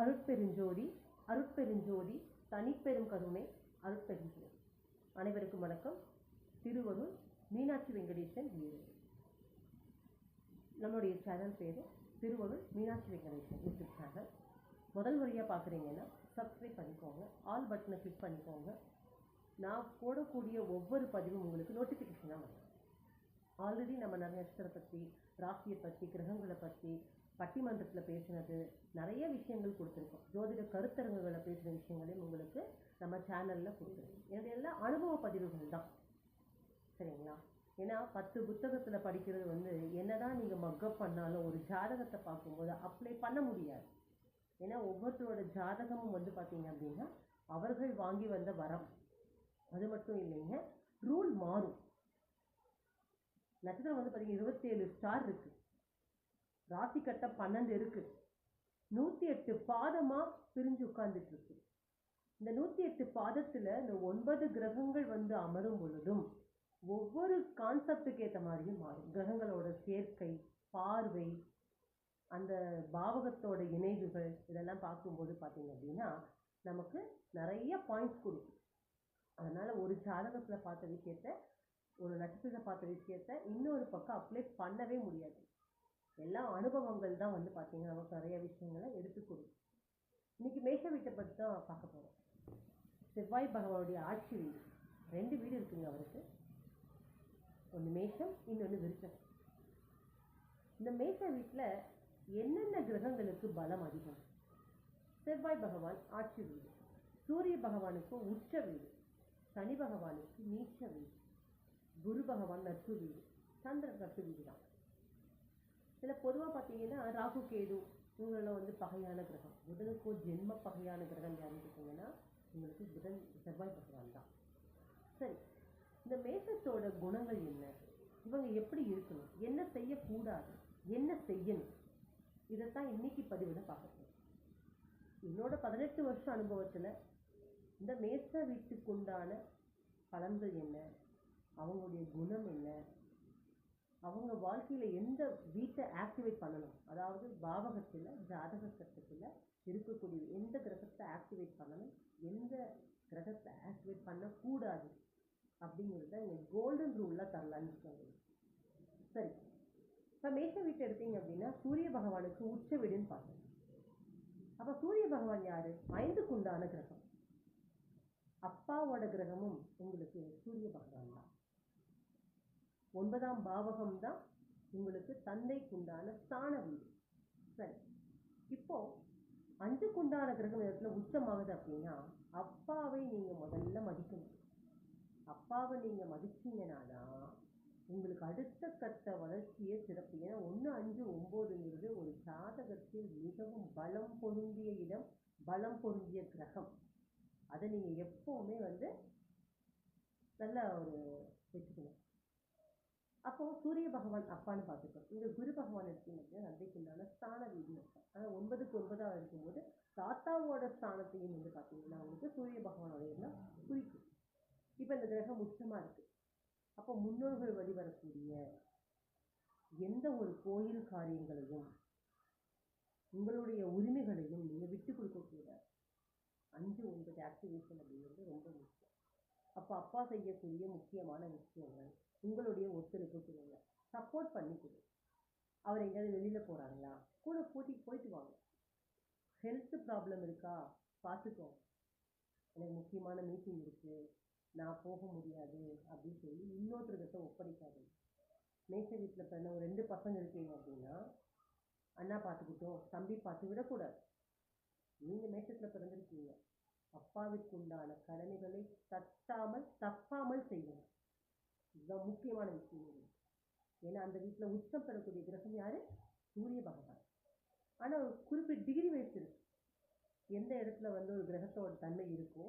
அருட்பெருஞ்சோதி அருட்பெருஞ்சோதி தனிப்பெரும் கருணை அருட்பெருஞ்சோதி அனைவருக்கும் வணக்கம். திருவருள் மீனாட்சி வெங்கடேசன் வீடு. நம்மளுடைய சேனல் பேர் திருவருள் மீனாட்சி வெங்கடேசன் யூடியூப் சேனல் முதல் முறையாக பார்க்குறீங்கன்னா சப்ஸ்கிரைப் பண்ணிக்கோங்க. ஆல் பட்டனை கிளிக் பண்ணிக்கோங்க. நான் போடக்கூடிய ஒவ்வொரு பதிவும் உங்களுக்கு நோட்டிஃபிகேஷனாக வரும். ஆல்ரெடி நம்ம நிறைய நட்சத்திரத்தை பற்றி ராசியை பற்றி கிரகங்களை பற்றி பட்டிமன்றத்தில் பேசினது நிறைய விஷயங்கள் கொடுத்துருக்கோம். ஜோதிட கருத்தரங்குகளை பேசுகிற விஷயங்களையும் உங்களுக்கு நம்ம சேனலில் கொடுத்துருக்கோம். என்னுடைய எல்லாம் அனுபவ பதிவுகள் தான். சரிங்களா? ஏன்னா பத்து புத்தகத்தில் படிக்கிறது வந்து என்ன தான் நீங்கள் மக்கப் பண்ணாலும் ஒரு ஜாதகத்தை பார்க்கும்போது அப்ளை பண்ண முடியாது. ஏன்னா ஒவ்வொருத்தரோட ஜாதகமும் வந்து பார்த்தீங்க அப்படின்னா அவர்கள் வாங்கி வந்த வரம். அது மட்டும் இல்லைங்க ரூல் மாறும். நட்சத்திரம் வந்து பார்த்திங்கன்னா இருபத்தேழு ஸ்டார் இருக்குது ராசி கட்டம் பன்னெண்டு இருக்கு. நூற்றி எட்டு பாதமாக பிரிஞ்சு உட்கார்ந்துட்டு இருக்கு. இந்த நூற்றி எட்டு பாதத்தில் இந்த ஒன்பது கிரகங்கள் வந்து அமரும் பொழுதும் ஒவ்வொரு கான்செப்டுக்கு ஏற்ற மாதிரியும் மாறும். கிரகங்களோட சேர்க்கை பார்வை அந்த பாவகத்தோட இணைவுகள் இதெல்லாம் பார்க்கும்போது பார்த்தீங்க அப்படின்னா நமக்கு நிறைய பாயிண்ட்ஸ் கொடுக்கும். அதனால் ஒரு ஜாதகத்தில் பார்த்த விஷயத்த ஒரு நட்சத்திரத்தை பார்த்த விஷயத்த இன்னொரு பக்கம் அப்ளை பண்ணவே முடியாது. எல்லா அனுபவங்கள் தான் வந்து பார்த்தீங்கன்னா நமக்கு நிறைய விஷயங்களை எடுத்து கொடுக்கும் இன்றைக்கி மேஷ வீட்டை பற்றி தான் பார்க்க போகிறோம் செவ்வாய் பகவானுடைய ஆட்சி வீடு. ரெண்டு வீடு இருக்குங்க அவருக்கு. ஒன்று மேஷம் இன்னொன்று விருச்சம் இந்த மேஷ வீட்டில் என்னென்ன கிரகங்களுக்கு பலம் அதிகம்? செவ்வாய் பகவான் ஆட்சி வீடு. சூரிய பகவானுக்கு உச்ச வீடு. சனி பகவானுக்கு நீச்ச வீடு. குரு பகவான் நட்பு வீடு. சந்திரன் நட்பு வீடு தான் இதில் பொதுவாக பார்த்தீங்கன்னா ராகு கேது இவங்களெல்லாம் வந்து பகையான கிரகம். புதனுக்கோ ஜென்ம பகையான கிரகம் யாருன்னு கேட்டிங்கன்னா உங்களுக்கு புதன் செவ்வாய் பகவான் தான். சரி இந்த மேசத்தோட குணங்கள் என்ன? இவங்க எப்படி இருக்கணும்? என்ன செய்யக்கூடாது? என்ன செய்யணும்? இதைத்தான் இன்னைக்கு பதிவில் பார்க்க என்னோட பதினெட்டு வருஷம் அனுபவத்தில் இந்த மேச வீட்டுக்கு உண்டான பலன்கள் என்ன? அவங்களுடைய குணம் என்ன? அவங்க வாழ்க்கையில் எந்த வீட்டை ஆக்டிவேட் பண்ணணும்? அதாவது பாவகத்தில் ஜாதக சட்டத்தில் இருக்கக்கூடிய எந்த கிரகத்தை ஆக்டிவேட் பண்ணணும்? எந்த கிரகத்தை ஆக்டிவேட் பண்ணக்கூடாது? அப்படிங்கிறத இங்கே கோல்டன் ரூலில் தரலான்னு சரி. இப்போ மேஷ வீட்டை எடுத்தீங்க அப்படின்னா சூரிய பகவானுக்கு உச்ச வீடுன்னு பார்த்தோம். அப்போ சூரிய பகவான் யார்? ஐந்துக்குண்டான கிரகம். அப்பாவோட கிரகமும் உங்களுக்கு சூரிய பகவான் தான். ஒன்பதாம் பாவகம் தான் உங்களுக்கு தந்தைக்குண்டான ஸ்தான வீடு. சரி. இப்போ அஞ்சுக்குண்டான கிரகம் இடத்துல உச்சமாகுது அப்படின்னா அப்பாவை நீங்கள் முதல்ல மதிக்கணும். அப்பாவை நீங்கள் மதிச்சீங்கன்னா தான் உங்களுக்கு அடுத்த கட்ட வளர்ச்சியை சிறப்பு. ஏன்னா ஒன்று அஞ்சு ஒம்போதுங்கிறது ஒரு ஜாதகத்தில் மிகவும் பலம் பொருந்திய இடம் பலம் பொருந்திய கிரகம். அதை நீங்கள் எப்போவுமே வந்து நல்ல ஒரு வச்சுக்கணும். அப்போ சூரிய பகவான் அப்பான்னு பார்த்துக்கணும் இங்கே குரு பகவான் எடுத்தீங்க அப்படின்னா ஸ்தான வீடுன்னு இருக்கும் ஆனால் ஒன்பதுக்கு ஒன்பதாக இருக்கும்போது தாத்தாவோட ஸ்தானத்தையும் வந்து பார்த்தீங்கன்னா உங்களுக்கு சூரிய பகவானோடைய எல்லாம் குறிக்கும். இப்போ இந்த கிரகம் உச்சமாக இருக்குது அப்போ முன்னோர்கள் வழி வரக்கூடிய எந்த ஒரு கோயில் காரியங்களையும் உங்களுடைய உரிமைகளையும் நீங்கள் விட்டு கொடுக்கக்கூடாது அஞ்சு ஒன்பது ஆக்டிவேஷன் அப்படிங்கிறது ரொம்ப முக்கியம். அப்போ அப்பா செய்யக்கூடிய முக்கியமான விஷயங்கள் உங்களுடைய ஒத்துழைப்பு கொடுங்க. சப்போர்ட் பண்ணி கொடு. அவர் எங்கேயாவது வெளியில் போகிறாங்களா கூட கூட்டிகிட்டு போயிட்டு வாங்க. ஹெல்த் ப்ராப்ளம் இருக்கா? பார்த்துக்கோங்க. எனக்கு முக்கியமான மீட்டிங் இருக்குது நான் போக முடியாது அப்படின்னு சொல்லி இன்னொருத்தர்கிட்ட ஒப்படைக்காது மேய்ச்ச வீட்டில் பிறந்த ஒரு ரெண்டு பசங்க இருக்கீங்க அப்படின்னா அண்ணா பார்த்துக்கிட்டோம் தம்பி பார்த்து விடக்கூடாது. நீங்கள் மேய்ச்சத்தில் பிறந்திருக்கீங்க. அப்பாவிற்கு உண்டான கடமைகளை தட்டாமல் தப்பாமல் செய்யணும் இதுதான் முக்கியமான விஷயம். ஏன்னா அந்த வீட்டில் உச்சம் பெறக்கூடிய கிரகம் யாரு? சூரிய பகவான். ஆனால் ஒரு குறிப்பிட்ட டிகிரி வைஸ் இருக்கு எந்த இடத்துல வந்து ஒரு கிரகத்தோட தன்மை இருக்கோ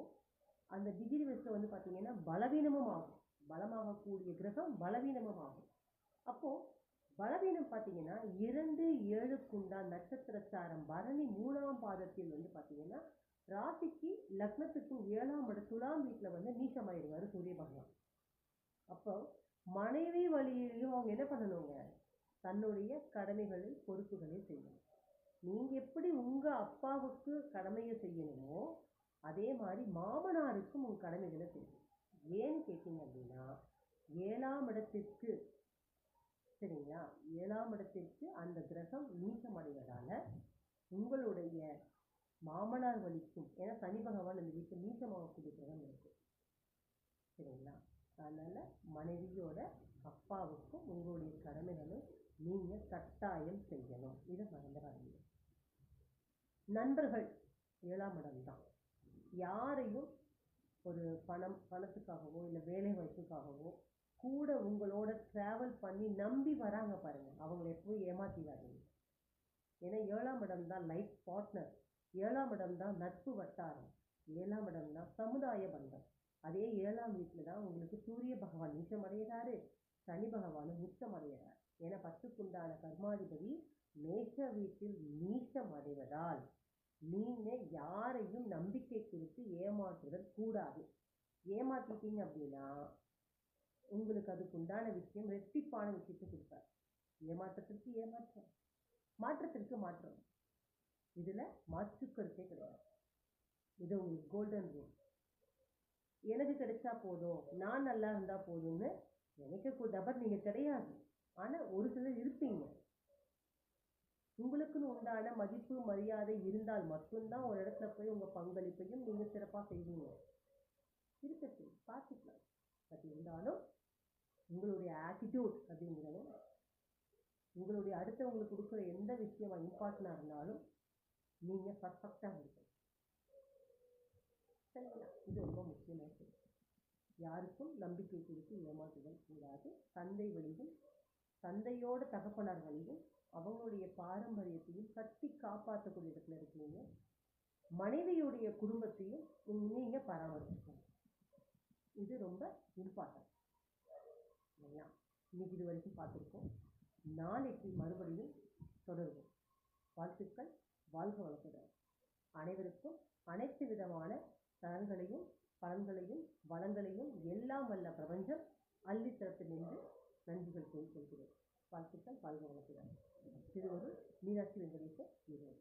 அந்த டிகிரி வயசில் வந்து பார்த்தீங்கன்னா பலவீனமும் ஆகும். பலமாகக்கூடிய கிரகம் பலவீனமும் ஆகும். அப்போது பலவீனம் பார்த்தீங்கன்னா இரண்டு ஏழுக்குண்டான் நட்சத்திரச்சாரம் பரணி மூணாம் பாதத்தில் வந்து பார்த்தீங்கன்னா ராசிக்கு லக்னத்துக்கும் ஏழாம் இட துலாம் வீட்டில் வந்து நீச்சமாயிடுவார் சூரிய பகவான். அப்போ மனைவி வழியிலையும் அவங்க என்ன பண்ணணுங்க? தன்னுடைய கடமைகளை பொறுப்புகளை செய்யணும். நீங்கள் எப்படி உங்கள் அப்பாவுக்கு கடமையை செய்யணுமோ அதே மாதிரி மாமனாருக்கும் உங்கள் கடமைகளை செய்யணும். ஏன்னு கேட்டீங்க அப்படின்னா ஏழாம் இடத்திற்கு சரிங்களா? ஏழாம் இடத்திற்கு அந்த கிரகம் நீச்சமடைவதால உங்களுடைய மாமனார் வலிக்கும். ஏன்னா சனி பகவான் அந்த வீட்டில் நீச்சமாகக்கூடிய கிரகம் இருக்குது சரிங்களா? அதனால் மனைவியோட அப்பாவுக்கும் உங்களுடைய கடமைகளும் நீங்கள் கட்டாயம் செய்யணும். இதை மறந்துடாதீங்க நண்பர்கள் ஏழாம் இடம் தான். யாரையும் ஒரு பணம் பணத்துக்காகவோ இல்லை வேலை வாய்ப்புக்காகவோ கூட உங்களோட ட்ராவல் பண்ணி நம்பி வராங்க பாருங்கள் அவங்கள எப்பவும் ஏமாற்றிடாதீங்க ஏன்னா ஏழாம் இடம் தான் லைஃப் பார்ட்னர் ஏழாம் இடம் தான் நட்பு வட்டாரம். ஏழாம் இடம் தான் சமுதாய பந்தம். அதே ஏழாம் வீட்டில் தான் உங்களுக்கு சூரிய பகவான் நீச்சம் அடைகிறாரு சனி பகவானும் உச்சம் அடைகிறார் ஏன்னா பத்துக்குண்டான கர்மாதிபதி மேஷ வீட்டில் நீச்சம் அடைவதால் நீங்கள் யாரையும் நம்பிக்கை குறித்து ஏமாற்றுதல் கூடாது. ஏமாற்றிட்டீங்க அப்படின்னா உங்களுக்கு அதுக்கு உண்டான விஷயம் ரெட்டிப்பான விஷயத்தை கொடுப்பார். ஏமாற்றத்திற்கு ஏமாற்றம் மாற்றத்திற்கு மாற்றம். இதில் மாற்று கருத்தே கிடையாது. இது உங்களுக்கு கோல்டன் ரூல் எனக்கு கிடைச்சா போதும் நான் நல்லா இருந்தால் போதும்னு நினைக்கக்கூடிய நபர் நீங்கள் கிடையாது. ஆனால் ஒரு சிலர் இருப்பீங்க. உங்களுக்குன்னு உண்டான மதிப்பு மரியாதை இருந்தால் மட்டும்தான் ஒரு இடத்துல போய் உங்கள் பங்களிப்பையும் நீங்கள் சிறப்பாக செய்வீங்க. இருக்கட்டும் பார்த்துக்கலாம். பட் இருந்தாலும் உங்களுடைய ஆட்டிடியூட் அப்படிங்கிறதும் உங்களுடைய அடுத்தவங்களுக்கு கொடுக்குற எந்த விஷயமா இம்பார்ட்டண்டாக இருந்தாலும் நீங்கள் பர்ஃபெக்டாக இருக்கணும் சரிங்களா? இது ரொம்ப முக்கியமான யாருக்கும் நம்பிக்கை கொடுத்து ஏமாற்றுதல் கூடாது. தந்தை வழியும் தந்தையோட தகப்பனார் வழியும் அவங்களுடைய பாரம்பரியத்தையும் கட்டி காப்பாற்றக்கூடிய இடத்துல இருக்கீங்க. மனைவியுடைய குடும்பத்தையும் நீங்கள் பராமரிச்சுக்கணும் இது ரொம்ப இம்பார்ட்டன்ட் இல்லையா? இன்னைக்கு இது வரைக்கும் பார்த்துருக்கோம். நாளைக்கு மறுபடியும் தொடருவோம். வாழ்த்துக்கள் வாழ்க வளத்துடன் அனைவருக்கும் அனைத்து விதமான நலன்களையும் பலன்களையும் வளங்களையும் எல்லாம் வல்ல பிரபஞ்சம் அள்ளி நின்று நன்றிகள் கூறிக்கொள்கிறேன் வாழ்த்துக்கள் வாழ்க வளத்துடன் இது மீனாட்சி வெங்கடேச ஈரோடு